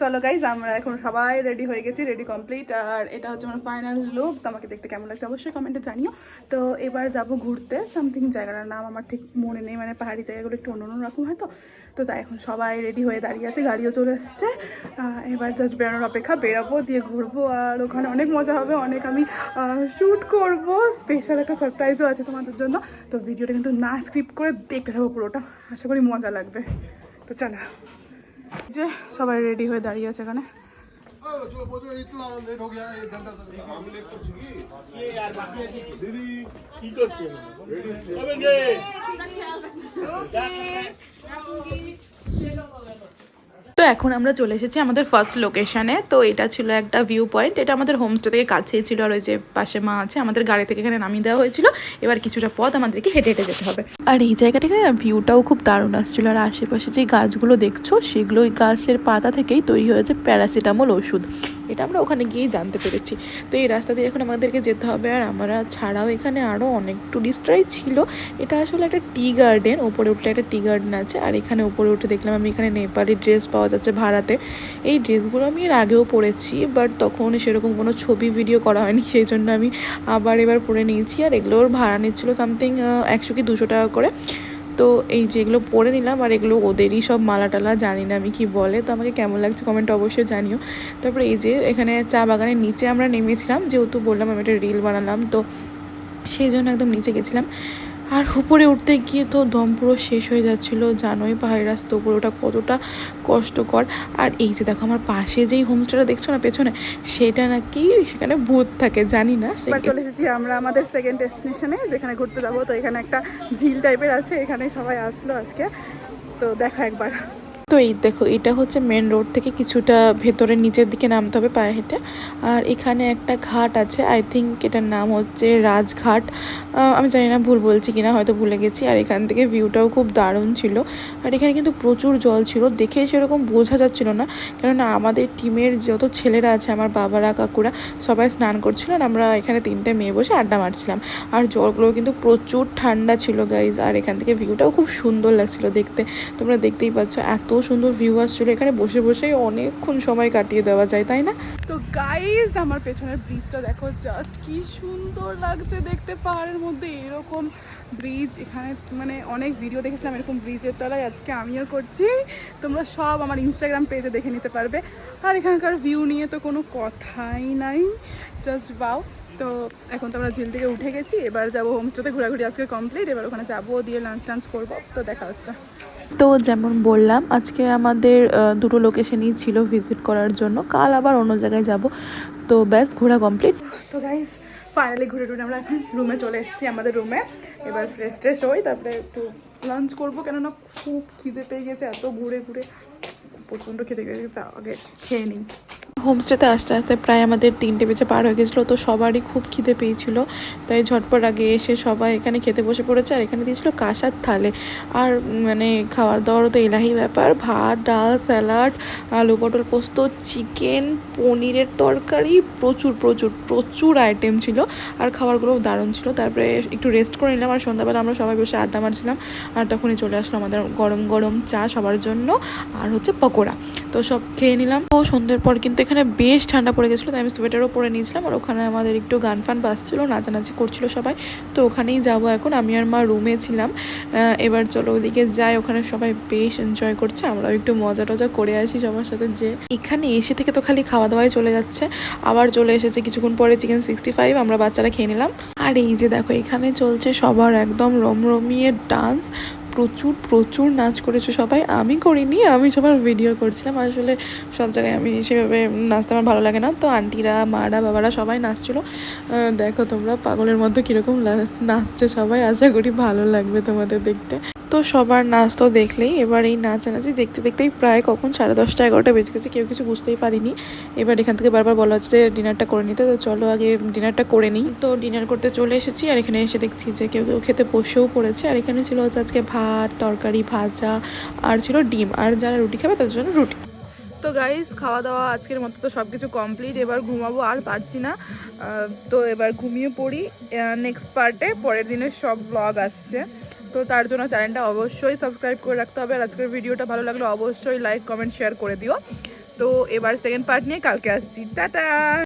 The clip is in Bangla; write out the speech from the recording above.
চলো গাইজ আমরা এখন সবাই রেডি হয়ে গেছি রেডি কমপ্লিট আর এটা হচ্ছে আমার ফাইনাল লুক তোমাকে দেখতে কেমন লাগছে অবশ্যই কমেন্টে জানিও। তো এবার যাব ঘুরতে সামথিং জায়গাটার নাম আমার ঠিক মনে নেই মানে পাহাড়ি জায়গাগুলো একটু অন্য রকম হয় তো। তো তাই এখন সবাই রেডি হয়ে দাঁড়িয়ে আছে, গাড়িও চলে এসছে এবার জাস্ট বেরোনোর অপেক্ষা, বেরাবো, দিয়ে ঘুরবো। আর ওখানে অনেক মজা হবে, অনেক আমি শ্যুট করব। স্পেশাল একটা সারপ্রাইজও আছে তোমাদের জন্য। তো ভিডিওটা কিন্তু না স্ক্রিপ্ট করে দেখতে থাকব পুরোটা। আশা করি মজা লাগবে। তো চলো। যে সবাই রেডি হয়ে দাঁড়িয়ে আছে এখানে जो তো এখন আমরা চলে এসেছি আমাদের ফার্স্ট লোকেশনে তো এটা ছিল একটা ভিউ পয়েন্ট এটা আমাদের হোমস্টে থেকে কাছেই ছিল আর ওই যে পাশে মা আছে, আমাদের গাড়ি থেকে এখানে নামিয়ে দেওয়া হয়েছিল। এবার কিছুটা পথ আমাদেরকে হেঁটে হেঁটে যেতে হবে। আর এই জায়গাটাকে ভিউটাও খুব দারুণ আসছিল। আর আশেপাশে যে গাছগুলো দেখছ, সেগুলো ওই গাছের পাতা থেকেই তৈরি হয়েছে প্যারাসিটামল ওষুধ। এটা আমরা ওখানে গিয়েই জানতে পেরেছি। তো এই রাস্তা দিয়ে এখন আমাদেরকে যেতে হবে আর আমরা ছাড়াও এখানে আরও অনেক টুরিস্টরাই ছিল। এটা আসলে একটা টি গার্ডেন ওপরে উঠলে একটা টি গার্ডেন আছে আর এখানে উপরে উঠে দেখলাম আমি এখানে নেপালি ড্রেস পাওয়া যাচ্ছে ভাড়াতে এই ড্রেসগুলো আমি এর আগেও পরেছি বাট তখন সেরকম কোনো ছবি ভিডিও করা হয়নি, সেই জন্য আমি আবার এবার পরে নিয়েছি। আর এগুলোর ভাড়া নিচ্ছিলো সামথিং একশো কি দুশো টাকা করে। তো এই যে এগুলো পরে নিলাম আর এগুলো ওদেরই সব মালা টালা, জানি না আমি কি বলে। তো আমাকে কেমন লাগছে কমেন্ট অবশ্যই জানিও। তারপরে এই যে এখানে চা বাগানের নিচে আমরা নেমেছিলাম, যেহেতু বললাম আমি একটা রিল বানালাম, তো সেই জন্য একদম নিচে গেছিলাম। আর উপরে উঠতে গিয়ে তো দম পুরো শেষ হয়ে যাচ্ছিল জানোই পাহাড়ি রাস্তা উপরে ওটা কতটা কষ্টকর। আর এই যে দেখো আমার পাশে যেই হোমস্টেটা দেখছ না পেছনে সেটা নাকি সেখানে ভূত থাকে জানি না চলে এসেছি আমরা আমাদের সেকেন্ড ডেস্টিনেশনে যেখানে ঘুরতে যাব। তো এখানে একটা ঝিল টাইপের আছে এখানে সবাই আসলো আজকে। তো দেখা একবার। তো এই দেখো, এটা হচ্ছে মেন রোড থেকে কিছুটা ভেতরে নিচের দিকে নামতে হবে পায়ে হেঁটে। আর এখানে একটা ঘাট আছে আই থিঙ্ক এটার নাম হচ্ছে রাজঘাট। আমি জানি না ভুল বলছি কিনা, হয়তো ভুলে গেছি। আর এখান থেকে ভিউটাও খুব দারুণ ছিল। আর এখানে কিন্তু প্রচুর জল ছিল, দেখে সেরকম বোঝা যাচ্ছিল না। কেননা আমাদের টিমের যত ছেলেরা আছে, আমার বাবারা, কাকুরা, সবাই স্নান করছিল আর আমরা এখানে তিনটে মেয়ে বসে আড্ডা মারছিলাম। আর জলগুলো কিন্তু প্রচুর ঠান্ডা ছিল গাইজ আর এখান থেকে ভিউটাও খুব সুন্দর লাগছিল দেখতে। তোমরা দেখতেই পাচ্ছ, এত সুন্দর ভিউ আসছিল। এখানে বসে বসেই অনেকক্ষণ সময় কাটিয়ে দেওয়া যায়, তাই না? তো গাইজ আমার পেছনের ব্রিজটা দেখো জাস্ট কি সুন্দর লাগছে দেখতে পাহাড়ের মধ্যে। এরকম ব্রিজ এখানে মানে অনেক ভিডিও দেখেছিলাম এরকম ব্রিজের তলায়। আজকে আমিও করছি। তোমরা সব আমার ইনস্টাগ্রাম পেজে দেখে নিতে পারবে। আর এখানকার ভিউ নিয়ে তো কোনো কথাই নাই। জাস্ট বাও তো এখন তো আমরা ঝিল থেকে উঠে গেছি এবার যাব হোমস্টেতে ঘোরাঘুরি আজকে কমপ্লিট এবার ওখানে যাব দিয়ে লাঞ্চ টাঞ্চ করব তো দেখা হচ্ছে। তো যেমন বললাম আজকে আমাদের দুটো লোকেশনই ছিল ভিজিট করার জন্য কাল আবার অন্য জায়গায় যাব। তো ব্যাস ঘোরা কমপ্লিট তো গাইজ ফাইনালি ঘুরে টুরে আমরা এখন রুমে চলে এসেছি আমাদের রুমে এবার ফ্রেশ ট্রেশ হই তারপরে একটু লাঞ্চ করব কেননা খুব খিদে পেয়ে গেছে এত ঘুরে ঘুরে। প্রচণ্ড খেতে গেছে আগে খেয়ে নিই। হোমস্টেতে আস্তে আস্তে প্রায় আমাদের তিনটে বেজে পার হয়ে গেছিল, তো সবারই খুব খিদে পেয়েছিল। তাই ঝটপট আগে এসে সবাই এখানে খেতে বসে পড়েছে, আর এখানে দিয়েছিল কাঁসার থালে। আর মানে খাওয়ার দাওয়ারও তো এলাহি ব্যাপার, ভাত, ডাল, স্যালাড, আলু পটল পোস্ত, চিকেন, পনিরের তরকারি, প্রচুর প্রচুর প্রচুর আইটেম ছিল। আর খাবারগুলো দারুণ ছিল। তারপরে একটু রেস্ট করে নিলাম, আর সন্ধ্যাবেলা আমরা সবাই বসে আড্ডা মারছিলাম। আর তখনই চলে আসলো আমাদের গরম গরম চা সবার জন্য, আর হচ্ছে পকোড়া। তো সব খেয়ে নিলাম। তো সন্ধ্যের পর কিন্তু এখানে বেশ ঠান্ডা পড়ে গেছিল, তাই আমি সোয়েটারও পরে নিয়েছিলাম আর ওখানে আমাদের একটু গান ফান বাজছিলো, নাচানাচি করছিল সবাই। তো ওখানেই যাব এখন, আমি আর মা রুমে ছিলাম। এবার চলো ওদিকে যাই, ওখানে সবাই বেশ এনজয় করছে, আমরাও একটু মজা টজা করে আসি সবার সাথে যে এখানে এসে থেকে তো খালি খাওয়া দাওয়াই চলে যাচ্ছে, আবার চলে এসেছে কিছুক্ষণ পরে চিকেন সিক্সটি ফাইভ আমরা বাচ্চারা খেয়ে নিলাম। আর এই যে দেখো, এখানে চলছে সবার একদম রমরমিয়ে ডান্স প্রচুর প্রচুর নাচ করেছ সবাই। আমি করিনি, আমি সবার ভিডিও করছিলাম। আসলে সব জায়গায় আমি সেভাবে নাচতে আমার ভালো লাগে না। তো আন্টিরা, মারা, বাবারা সবাই নাচছিল। দেখো তোমরা পাগলের মধ্যে কীরকম নাচছে সবাই। আশা করি ভালো লাগবে তোমাদের দেখতে। তো সবার নাচ তো দেখলেই, এবার এই নাচানাচি দেখতে দেখতেই প্রায় কখন সাড়ে দশটা, এগারোটা বেজে গেছে, কেউ কিছু বুঝতেই পারিনি। এবার এখান থেকে বারবার বলা হচ্ছে যে ডিনারটা করে নিতে, তো চলো আগে ডিনারটা করে নিই। তো ডিনার করতে চলে এসেছি, আর এখানে এসে দেখছি যে কেউ কেউ খেতে বসেও পড়েছে, আর এখানে ছিল হচ্ছে আজকে ভাত, তরকারি, ভাজা, আর ছিল ডিম। আর যারা রুটি খাবে তাদের জন্য রুটি। তো গাইস খাওয়া দাওয়া আজকের মতো তো সব কিছু কমপ্লিট এবার ঘুমাবো আর পারছি না। তো এবার ঘুমিয়ে পড়ি। নেক্সট পার্টে পরের দিনের সব ব্লগ আসছে। তো তার জন্য চ্যানেলটা অবশ্যই সাবস্ক্রাইব করে রাখতে হবে। আর আজকের ভিডিওটা ভালো লাগলে অবশ্যই লাইক কমেন্ট শেয়ার করে দিও। তো এবার সেকেন্ড পার্ট নিয়ে কালকে আসছি। টাটা!